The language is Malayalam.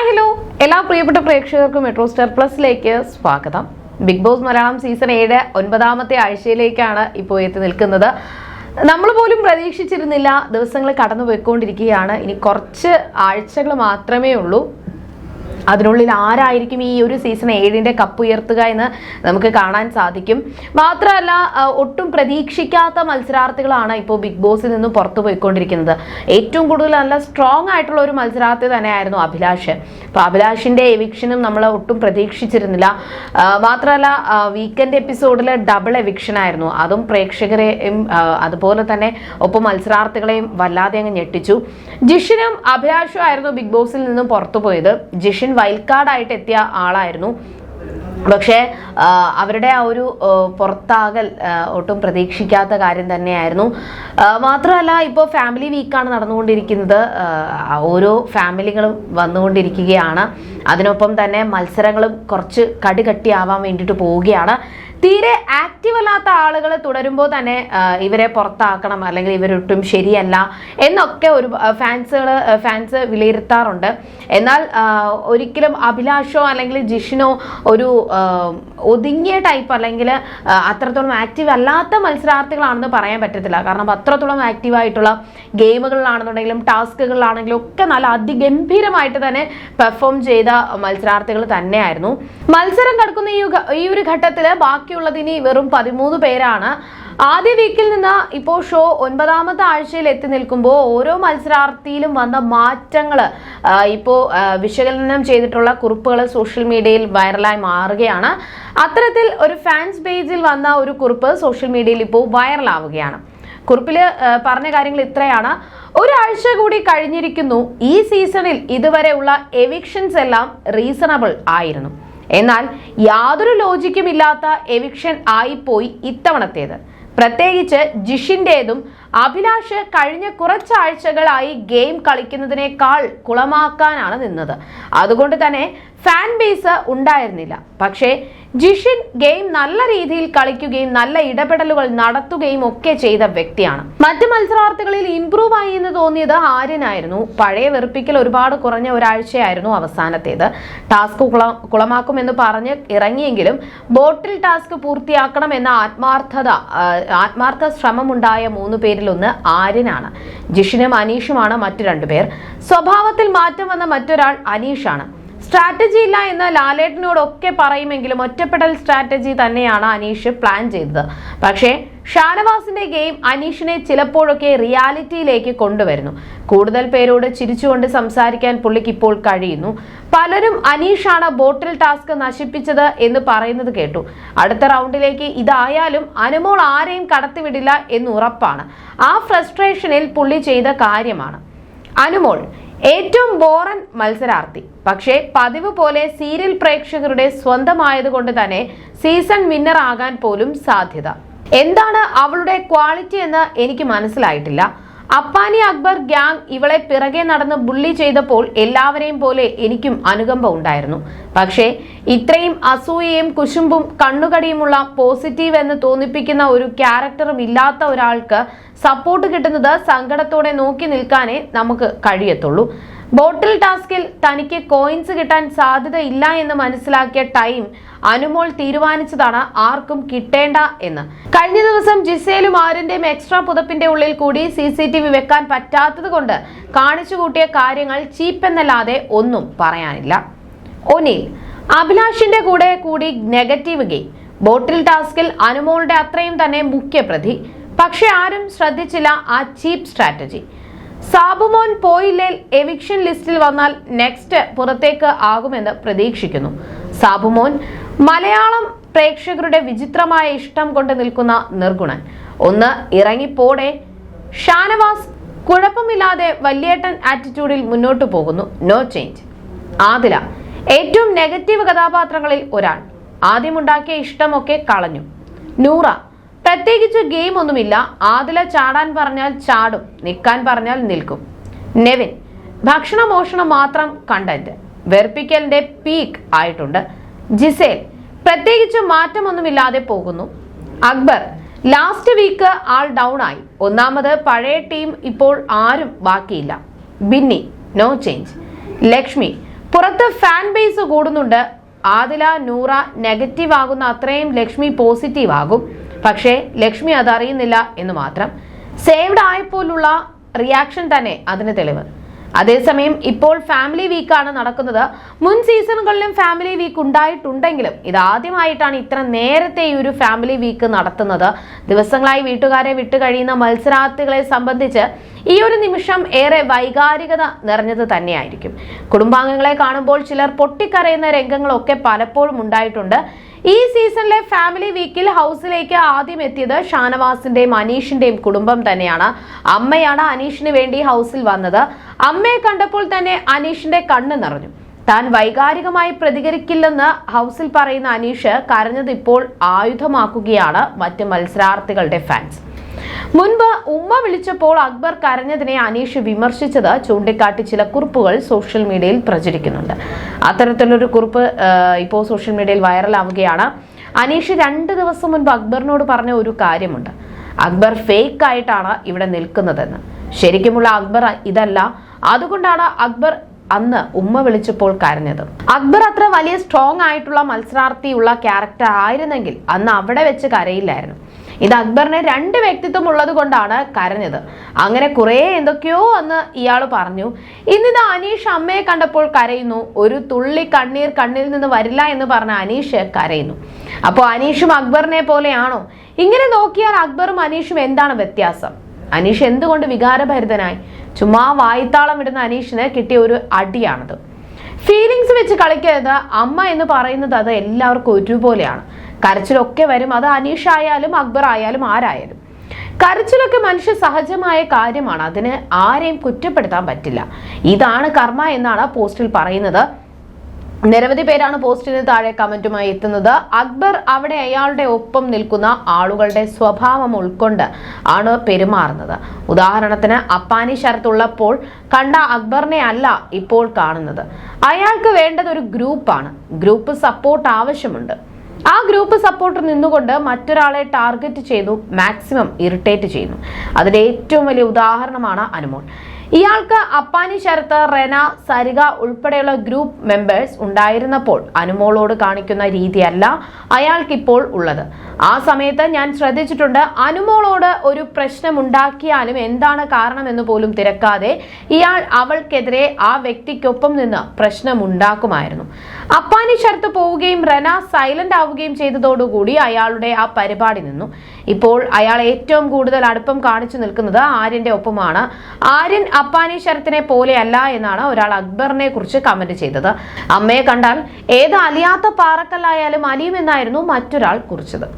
ഹായ് ഹലോ എല്ലാ പ്രിയപ്പെട്ട പ്രേക്ഷകർക്കും മെട്രോ സ്റ്റാർ പ്ലസിലേക്ക് സ്വാഗതം. ബിഗ് ബോസ് മലയാളം സീസൺ ഏഴ് ഒൻപതാമത്തെ ആഴ്ചയിലേക്കാണ് ഇപ്പോൾ എത്തി നിൽക്കുന്നത്. നമ്മൾ പോലും പ്രതീക്ഷിച്ചിരുന്നില്ല ദിവസങ്ങൾ കടന്നു പോയിക്കൊണ്ടിരിക്കുകയാണ് ഇനി കുറച്ച് ആഴ്ചകൾ മാത്രമേ ഉള്ളൂ. അതിനുള്ളിൽ ആരായിരിക്കും ഈ ഒരു സീസൺ ഏഴിന്റെ കപ്പ് ഉയർത്തുക എന്ന് നമുക്ക് കാണാൻ സാധിക്കും. മാത്രമല്ല ഒട്ടും പ്രതീക്ഷിക്കാത്ത മത്സരാർത്ഥികളാണ് ഇപ്പോൾ ബിഗ് ബോസിൽ നിന്ന് പുറത്തു പോയിക്കൊണ്ടിരിക്കുന്നത്. ഏറ്റവും കൂടുതൽ നല്ല സ്ട്രോങ് ആയിട്ടുള്ള ഒരു മത്സരാർത്ഥി തന്നെയായിരുന്നു അഭിലാഷ്. അപ്പോൾ അഭിലാഷിന്റെ എവിക്ഷനും നമ്മൾ ഒട്ടും പ്രതീക്ഷിച്ചിരുന്നില്ല. മാത്രമല്ല വീക്കെൻഡ് എപ്പിസോഡിലെ ഡബിൾ എവിക്ഷൻ ആയിരുന്നു. അതും പ്രേക്ഷകരെയും അതുപോലെ തന്നെ ഒപ്പം മത്സരാർത്ഥികളെയും വല്ലാതെ അങ്ങ് ഞെട്ടിച്ചു. ജിഷിനും അഭിലാഷും ആയിരുന്നു ബിഗ് ബോസിൽ നിന്നും പുറത്തു പോയത്. ജിഷിൻ വൈൽഡ് കാർഡായിട്ട് എത്തിയ ആളായിരുന്നു. പക്ഷേ അവരുടെ ആ ഒരു പുറത്താകൽ ഒട്ടും പ്രതീക്ഷിക്കാത്ത കാര്യം തന്നെയായിരുന്നു. മാത്രമല്ല ഇപ്പോൾ ഫാമിലി വീക്കാണ് നടന്നുകൊണ്ടിരിക്കുന്നത്. ഓരോ ഫാമിലികളും വന്നുകൊണ്ടിരിക്കുകയാണ്. അതിനൊപ്പം തന്നെ മത്സരങ്ങളും കുറച്ച് കടുകട്ടിയാവാൻ വേണ്ടിയിട്ട് പോവുകയാണ്. തീരെ ആക്റ്റീവ് അല്ലാത്ത ആളുകൾ തുടരുമ്പോൾ തന്നെ ഇവരെ പുറത്താക്കണം അല്ലെങ്കിൽ ഇവരൊട്ടും ശരിയല്ല എന്നൊക്കെ ഒരു ഫാൻസുകൾ ഫാൻസ് വിലയിരുത്താറുണ്ട്. എന്നാൽ ഒരിക്കലും അഭിലാഷോ അല്ലെങ്കിൽ ജിഷിനോ ഒരു ഒതുങ്ങിയ ടൈപ്പ് അല്ലെങ്കിൽ അത്രത്തോളം ആക്റ്റീവ് അല്ലാത്ത മത്സരാർത്ഥികളാണെന്ന് പറയാൻ പറ്റത്തില്ല. കാരണം അത്രത്തോളം ആക്റ്റീവ് ആയിട്ടുള്ള ഗെയിമുകളിലാണെന്നുണ്ടെങ്കിലും ടാസ്കുകളിലാണെങ്കിലും ഒക്കെ നല്ല അതിഗംഭീരമായിട്ട് തന്നെ പെർഫോം ചെയ്ത മത്സരാർത്ഥികൾ തന്നെയായിരുന്നു. മത്സരം കടക്കുന്ന ഈ ഈ ഒരു ഘട്ടത്തിൽ ബാക്കിയുള്ളത് ഇനി വെറും പതിമൂന്ന് പേരാണ്. ആദ്യ വീക്കിൽ നിന്ന് ഇപ്പോൾ ഷോ ഒൻപതാമത്തെ ആഴ്ചയിൽ എത്തി നിൽക്കുമ്പോൾ ഓരോ മത്സരാർത്ഥിയിലും വന്ന മാറ്റങ്ങൾ ഇപ്പോൾ വിശകലനം ചെയ്തിട്ടുള്ള കുറിപ്പുകൾ സോഷ്യൽ മീഡിയയിൽ വൈറലായി മാറുകയാണ്. അത്തരത്തിൽ ഒരു ഫാൻസ് പേജിൽ വന്ന ഒരു കുറിപ്പ് സോഷ്യൽ മീഡിയയിൽ ഇപ്പോൾ വൈറലാവുകയാണ്. കുറിപ്പിൽ പറഞ്ഞ കാര്യങ്ങൾ ഇത്രയാണ്. ഒരാഴ്ച കൂടി കഴിഞ്ഞിരിക്കുന്നു. ഈ സീസണിൽ ഇതുവരെയുള്ള എവിക്ഷൻസ് എല്ലാം റീസണബിൾ ആയിരുന്നു. എന്നാൽ യാതൊരു ലോജിക്കും ഇല്ലാത്ത എവിക്ഷൻ ആയിപ്പോയി ഇത്തവണത്തേത്. പ്രത്യേകിച്ച് ജിഷിന്റെതും അഭിലാഷ് കഴിഞ്ഞ കുറച്ചാഴ്ചകളായി ഗെയിം കളിക്കുന്നതിനേക്കാൾ കുളമാക്കാനാണ് നിന്നത്. അതുകൊണ്ട് തന്നെ ഫാൻ ബേസ് ഉണ്ടായിരുന്നില്ല. പക്ഷേ ജിഷിൻ ഗെയിം നല്ല രീതിയിൽ കളിക്കുകയും നല്ല ഇടപെടലുകൾ നടത്തുകയും ഒക്കെ ചെയ്ത വ്യക്തിയാണ്. മറ്റ് മത്സരാർത്ഥികളിൽ ഇംപ്രൂവ് ആയി എന്ന് തോന്നിയത് ആര്യനായിരുന്നു. പഴയ വെറുപ്പിക്കൽ ഒരുപാട് കുറഞ്ഞ ഒരാഴ്ചയായിരുന്നു അവസാനത്തേത്. ടാസ്ക് കുള- കുളമാക്കുമെന്ന് പറഞ്ഞ് ഇറങ്ങിയെങ്കിലും ബോട്ടിൽ ടാസ്ക് പൂർത്തിയാക്കണം എന്ന ആത്മാർത്ഥത ആത്മാർത്ഥ ശ്രമമുണ്ടായ മൂന്ന് പേരിലൊന്ന് ആര്യനാണ്. ജിഷിനും അനീഷുമാണ് മറ്റു രണ്ടുപേർ. സ്വഭാവത്തിൽ മാറ്റം വന്ന മറ്റൊരാൾ അനീഷാണ്. സ്ട്രാറ്റജി ഇല്ല എന്ന് ലാലേട്ടനോടൊക്കെ പറയുമെങ്കിലും ഒറ്റപ്പെടൽ സ്ട്രാറ്റജി തന്നെയാണ് അനീഷ് പ്ലാൻ ചെയ്തത്. പക്ഷേ ഷാനവാസിന്റെ ഗെയിം അനീഷിനെ ചിലപ്പോഴൊക്കെ റിയാലിറ്റിയിലേക്ക് കൊണ്ടുവരുന്നു. കൂടുതൽ പേരോട് ചിരിച്ചുകൊണ്ട് സംസാരിക്കാൻ പുള്ളിക്ക് ഇപ്പോൾ കഴിയുന്നു. പലരും അനീഷാണ് ബോട്ടിൽ ടാസ്ക് നശിപ്പിച്ചത് എന്ന് പറയുന്നത് കേട്ടു. അടുത്ത റൗണ്ടിലേക്ക് ഇതായാലും അനുമോൾ ആരെയും കടത്തിവിടില്ല എന്ന് ഉറപ്പാണ്. ആ ഫ്രസ്ട്രേഷനിൽ പുള്ളി ചെയ്ത കാര്യമാണ്. അനുമോൾ ഏറ്റവും ബോറൻ മത്സരാർത്ഥി. പക്ഷേ പതിവ് പോലെ സീരിയൽ പ്രേക്ഷകരുടെ സ്വന്തമായതുകൊണ്ട് തന്നെ സീസൺ വിന്നർ ആകാൻ പോലും സാധ്യത. എന്താണ് അവളുടെ ക്വാളിറ്റി എന്ന് എനിക്ക് മനസ്സിലായിട്ടില്ല. അപ്പാനി അക്ബർ ഗ്യാങ് ഇവളെ പിറകെ നടന്ന് ബുള്ളി ചെയ്തപ്പോൾ എല്ലാവരെയും പോലെ എനിക്കും അനുകമ്പ ഉണ്ടായിരുന്നു. പക്ഷേ ഇത്രയും അസൂയയും കുശുമ്പും കണ്ണുകടിയുമുള്ള പോസിറ്റീവ് എന്ന് തോന്നിപ്പിക്കുന്ന ഒരു ക്യാരക്ടറും ഇല്ലാത്ത ഒരാൾക്ക് സപ്പോർട്ട് കിട്ടുന്നത് സങ്കടത്തോടെ നോക്കി നിൽക്കാനേ നമുക്ക് കഴിയത്തുള്ളൂ. ബോട്ടിൽ ടാസ്കിൽ തനിക്ക് കോയിൻസ് കിട്ടാൻ സാധ്യത ഇല്ല എന്ന് മനസ്സിലാക്കിയ ടൈം അനുമോൾ തീരുമാനിച്ചതാണ് ആർക്കും കിട്ടേണ്ട എന്ന്. കഴിഞ്ഞ ദിവസം ജിസേലും ആരിന്റെയും എക്സ്ട്രാ പുതപ്പിന്റെ ഉള്ളിൽ കൂടി സി സി ടി വി വെക്കാൻ പറ്റാത്തത് കൊണ്ട് കാണിച്ചു കൂട്ടിയ കാര്യങ്ങൾ ചീപ്പെന്നല്ലാതെ ഒന്നും പറയാനില്ല. ഒനിൽ അഭിലാഷിന്റെ കൂടെ കൂടി നെഗറ്റീവ് ഗെയിം. ബോട്ടിൽ ടാസ്കിൽ അനുമോളുടെ അത്രയും തന്നെ മുഖ്യപ്രതി. പക്ഷെ ആരും ശ്രദ്ധിച്ചില്ല ആ ചീപ്പ് സ്ട്രാറ്റജി. സാബുമോൻ പോയില്ലേൽ എവിക്ഷൻ ലിസ്റ്റിൽ വന്നാൽ നെക്സ്റ്റ് പുറത്തേക്ക് ആകുമെന്ന് പ്രതീക്ഷിക്കുന്നു. സാബുമോൻ മലയാളം പ്രേക്ഷകരുടെ വിചിത്രമായ ഇഷ്ടം കൊണ്ട് നിൽക്കുന്ന നിർഗുണൻ. ഒന്ന് ഇറങ്ങിപ്പോടെ. ഷാനവാസ് കുഴപ്പമില്ലാതെ വല്യേട്ടൻ ആറ്റിറ്റ്യൂഡിൽ മുന്നോട്ട് പോകുന്നു. നോ ചേഞ്ച് ആദില ഏറ്റവും നെഗറ്റീവ് കഥാപാത്രങ്ങളിൽ ഒരാൾ. ആദ്യമുണ്ടാക്കിയ ഇഷ്ടമൊക്കെ കളഞ്ഞു. നൂറ പ്രത്യേകിച്ച് ഗെയിം ഒന്നുമില്ല. ആദില ചാടാൻ പറഞ്ഞാൽ ചാടും. നിൽക്കാൻ പറഞ്ഞാൽ നിൽക്കും. നെവിൻ ഭക്ഷണ മോഷണം മാത്രം കണ്ടന്റ് വെറുപ്പിക്കലിന്റെ പീക്ക് ആയിട്ടുണ്ട്. ജിസേൽ പ്രത്യേകിച്ച് മാറ്റമൊന്നുമില്ലാതെ പോകുന്നു. അക്ബർ ലാസ്റ്റ് വീക്ക് ആൾ ഡൗൺ ആയി. ഒന്നാമത് പഴയ ടീം ഇപ്പോൾ ആരും ബാക്കിയില്ല. ബിന്നി നോ ചേഞ്ച് ലക്ഷ്മി പുറത്ത് ഫാൻ ബേസ് കൂടുന്നുണ്ട്. ആദില നൂറ നെഗറ്റീവ് ആകുന്ന അത്രയും ലക്ഷ്മി പോസിറ്റീവ് ആകും. പക്ഷേ ലക്ഷ്മി അതറിയുന്നില്ല എന്ന് മാത്രം. സേവ്ഡ് ആയപ്പോലുള്ള റിയാക്ഷൻ തന്നെ അതിന് തെളിവ്. അതേസമയം ഇപ്പോൾ ഫാമിലി വീക്കാണ് നടക്കുന്നത്. മുൻ സീസണുകളിലും ഫാമിലി വീക്ക് ഉണ്ടായിട്ടുണ്ടെങ്കിലും ഇതാദ്യമായിട്ടാണ് ഇത്ര നേരത്തെ ഈ ഒരു ഫാമിലി വീക്ക് നടത്തുന്നത്. ദിവസങ്ങളായി വീട്ടുകാരെ വിട്ടുകഴിയുന്ന മത്സരാർത്ഥികളെ സംബന്ധിച്ച് ഈ ഒരു നിമിഷം ഏറെ വൈകാരികത നിറഞ്ഞത് തന്നെയായിരിക്കും. കുടുംബാംഗങ്ങളെ കാണുമ്പോൾ ചിലർ പൊട്ടിക്കരയുന്ന രംഗങ്ങളൊക്കെ പലപ്പോഴും ഉണ്ടായിട്ടുണ്ട്. ഈ സീസണിലെ ഫാമിലി വീക്കിൽ ഹൗസിലേക്ക് ആദ്യം എത്തിയത് ഷാനവാസിന്റെയും അനീഷിന്റെയും കുടുംബം തന്നെയാണ്. അമ്മയാണ് അനീഷിന് വേണ്ടി ഹൗസിൽ വന്നത്. അമ്മയെ കണ്ടപ്പോൾ തന്നെ അനീഷിന്റെ കണ്ണ് നിറഞ്ഞു. താൻ വൈകാരികമായി പ്രതികരിക്കില്ലെന്ന് ഹൗസിൽ പറയുന്ന അനീഷ് കരഞ്ഞത് ഇപ്പോൾ ആയുധമാക്കുകയാണ് മറ്റ് മത്സരാർത്ഥികളുടെ ഫാൻസ്. മുൻപ് ഉമ്മ വിളിച്ചപ്പോൾ അക്ബർ കരഞ്ഞതിനെ അനീഷ് വിമർശിച്ചത് ചൂണ്ടിക്കാട്ടി ചില കുറിപ്പുകൾ സോഷ്യൽ മീഡിയയിൽ പ്രചരിക്കുന്നുണ്ട്. അത്തരത്തിലൊരു കുറിപ്പ് ഇപ്പോൾ സോഷ്യൽ മീഡിയയിൽ വൈറലാവുകയാണ്. അനീഷ് രണ്ട് ദിവസം മുൻപ് അക്ബറിനോട് പറഞ്ഞ ഒരു കാര്യമുണ്ട്. അക്ബർ ഫേക്ക് ആയിട്ടാണ് ഇവിടെ നിൽക്കുന്നതെന്ന്. ശരിക്കുമുള്ള അക്ബർ ഇതല്ല. അതുകൊണ്ടാണ് അക്ബർ അന്ന് ഉമ്മ വിളിച്ചപ്പോൾ കരഞ്ഞത്. അക്ബർ അത്ര വലിയ സ്ട്രോങ് ആയിട്ടുള്ള മത്സരാർത്ഥിയുള്ള ക്യാരക്ടർ ആയിരുന്നെങ്കിൽ അന്ന് അവിടെ വെച്ച് കരയില്ലായിരുന്നു. ഇത് അക്ബറിന് രണ്ട് വ്യക്തിത്വം ഉള്ളത് കൊണ്ടാണ് കരഞ്ഞത്. അങ്ങനെ കുറേ എന്തൊക്കെയോ അന്ന് ഇയാൾ പറഞ്ഞു. ഇന്നിത് അനീഷ് അമ്മയെ കണ്ടപ്പോൾ കരയുന്നു. ഒരു തുള്ളി കണ്ണീർ കണ്ണിൽ നിന്ന് വരില്ല എന്ന് പറഞ്ഞ അനീഷ് കരയുന്നു. അപ്പോൾ അനീഷും അക്ബറിനെ പോലെയാണോ? ഇങ്ങനെ നോക്കിയാൽ അക്ബറും അനീഷും എന്താണ് വ്യത്യാസം? അനീഷ് എന്തുകൊണ്ട് വികാരഭരിതനായി? ചുമ്മാ വായിത്താളം ഇടുന്ന അനീഷിന് കിട്ടിയ ഒരു അടിയാണത്. ഫീലിങ്സ് വെച്ച് കളിക്കരുത്. അമ്മ എന്ന് പറയുന്നത് അത് എല്ലാവർക്കും ഒരുപോലെയാണ്. കരച്ചിലൊക്കെ വരും. അത് അനീഷ് ആയാലും അക്ബർ ആയാലും ആരായാലും. കരച്ചിലൊക്കെ മനുഷ്യ സഹജമായ കാര്യമാണ്. അതിന് ആരെയും കുറ്റപ്പെടുത്താൻ പറ്റില്ല. ഇതാണ് കർമ്മ എന്നാണ് പോസ്റ്റിൽ പറയുന്നത്. നിരവധി പേരാണ് പോസ്റ്റിന് താഴെ കമന്റുമായി എത്തുന്നത്. അക്ബർ അവിടെ അയാളുടെ ഒപ്പം നിൽക്കുന്ന ആളുകളുടെ സ്വഭാവം ഉൾക്കൊണ്ട് ആണ് പെരുമാറുന്നത്. ഉദാഹരണത്തിന് അപ്പാനി ശരത്തുള്ളപ്പോൾ കണ്ട അക്ബറിനെ അല്ല ഇപ്പോൾ കാണുന്നത്. അയാൾക്ക് വേണ്ടത് ഒരു ഗ്രൂപ്പാണ്. ഗ്രൂപ്പ് സപ്പോർട്ട് ആവശ്യമുണ്ട്. ആ ഗ്രൂപ്പ് സപ്പോർട്ടർ നിന്നുകൊണ്ട് മറ്റൊരാളെ ടാർഗറ്റ് ചെയ്തു മാക്സിമം ഇറിറ്റേറ്റ് ചെയ്യുന്നു. അതിന്റെ ഏറ്റവും വലിയ ഉദാഹരണമാണ് അനുമോൾ. ഇയാൾക്ക് അപ്പാനി ശരത്ത് റെന സരിക ഉൾപ്പെടെയുള്ള ഗ്രൂപ്പ് മെമ്പേഴ്സ് ഉണ്ടായിരുന്നപ്പോൾ അനുമോളോട് കാണിക്കുന്ന രീതിയല്ല അയാൾക്കിപ്പോൾ ഉള്ളത്. ആ സമയത്ത് ഞാൻ ശ്രദ്ധിച്ചിട്ടുണ്ട് അനുമോളോട് ഒരു പ്രശ്നം ഉണ്ടാക്കിയാലും എന്താണ് കാരണമെന്ന് പോലും തിരക്കാതെ ഇയാൾ അവൾക്കെതിരെ ആ വ്യക്തിക്കൊപ്പം നിന്ന് പ്രശ്നമുണ്ടാക്കുമായിരുന്നു. അപ്പാനി ശരത്ത് പോവുകയും റെന സൈലന്റ് ആവുകയും ചെയ്തതോടുകൂടി അയാളുടെ ആ പരിപാടി നിന്നു. ഇപ്പോൾ അയാൾ ഏറ്റവും കൂടുതൽ അടുപ്പം കാണിച്ചു നിൽക്കുന്നത് ആര്യന്റെ ഒപ്പമാണ്. ആര്യൻ അപ്പാനി ശരത്തിനെ പോലെയല്ല എന്നാണ് ഒരാൾ അക്ബറിനെ കുറിച്ച് കമന്റ് ചെയ്തത്. അമ്മയെ കണ്ടാൽ ഏത് അലിയാത്ത പാറക്കല്ലായാലും അലിയുമെന്നായിരുന്നു മറ്റൊരാൾ കുറിച്ചത്.